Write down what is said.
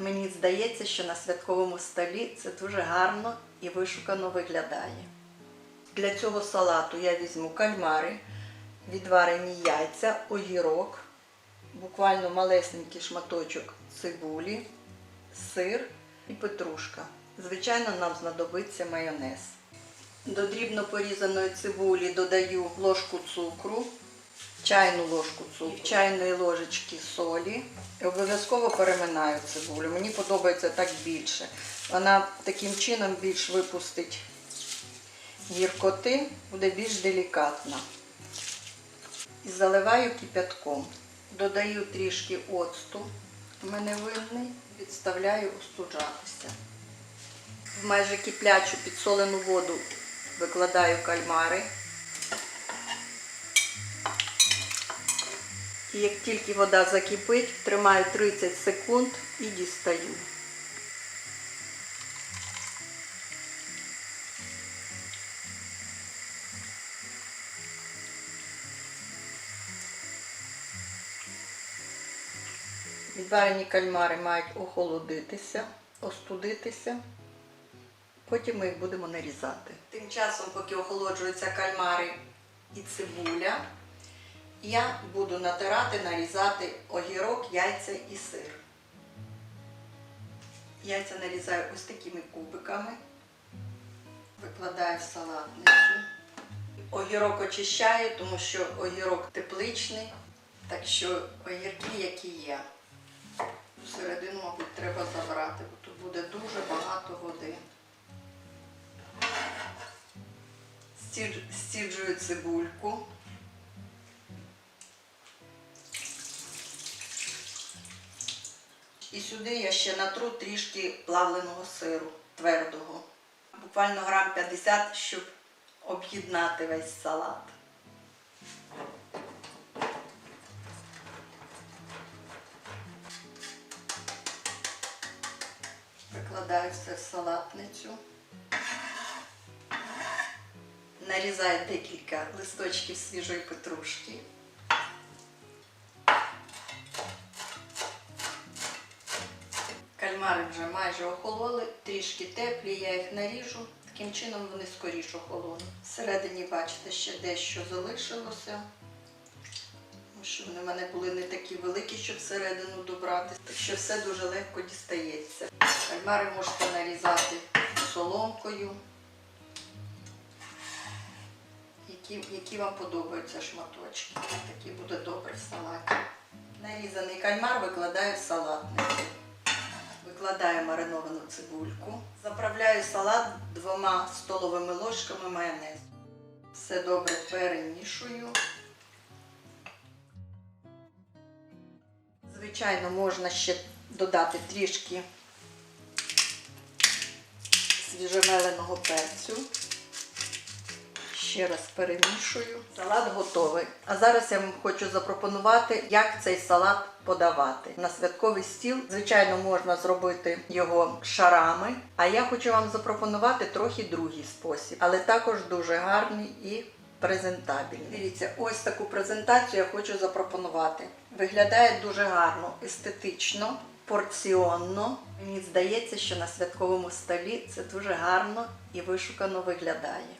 мені здається, що на святковому столі це дуже гарно і вишукано виглядає. Для цього салату я візьму кальмари, відварені яйця, огірок, буквально малесенький шматочок цибулі, сир і петрушка. Звичайно, нам знадобиться майонез. До дрібно порізаної цибулі додаю ложку цукру, чайну ложку цукру, чайної ложечки солі. І обов'язково переминаю цибулю. Мені подобається так більше. Вона таким чином більш випустить гіркоти, буде більш делікатна. І заливаю кипятком. Додаю трішки оцту, мене винний, відставляю остуджатися. В майже киплячу підсолену воду викладаю кальмари. І як тільки вода закипить, тримаю 30 секунд і дістаю. Відварені кальмари мають охолодитися, остудитися. Потім ми їх будемо нарізати. Тим часом, поки охолоджуються кальмари і цибуля, я буду натирати, нарізати огірок, яйця і сир. Яйця нарізаю ось такими кубиками, викладаю в салатницю. Огірок очищаю, тому що огірок тепличний, так що огірки, які є. Всередину, мабуть, треба забрати, бо тут буде дуже багато води. Стіджую цибульку. І сюди я ще натру трішки плавленого сиру твердого. Буквально грам 50, щоб об'єднати весь салат. Викладаю все в салатницю. Нарізаю декілька листочків свіжої петрушки. Кальмари вже майже охололи, трішки теплі, я їх наріжу. Таким чином вони скоріше охолонуть. Всередині, бачите, ще дещо залишилося. Тому що вони в мене були не такі великі, щоб всередину добрати. Так що все дуже легко дістається. Кальмари можете нарізати соломкою, які, які вам подобаються шматочки. Такі буде добре в салаті. Нарізаний кальмар викладаю в салатницю. Викладаю мариновану цибульку. Заправляю салат двома столовими ложками майонезу. Все добре перемішую. Звичайно, можна ще додати трішки свіжемеленого перцю. Ще раз перемішую. Салат готовий. А зараз я вам хочу запропонувати, як цей салат подавати. На святковий стіл, звичайно, можна зробити його шарами. А я хочу вам запропонувати трохи другий спосіб, але також дуже гарний і презентабельний. Дивіться, ось таку презентацію я хочу запропонувати. Виглядає дуже гарно, естетично. Порціонно. Мені здається, що на святковому столі це дуже гарно і вишукано виглядає.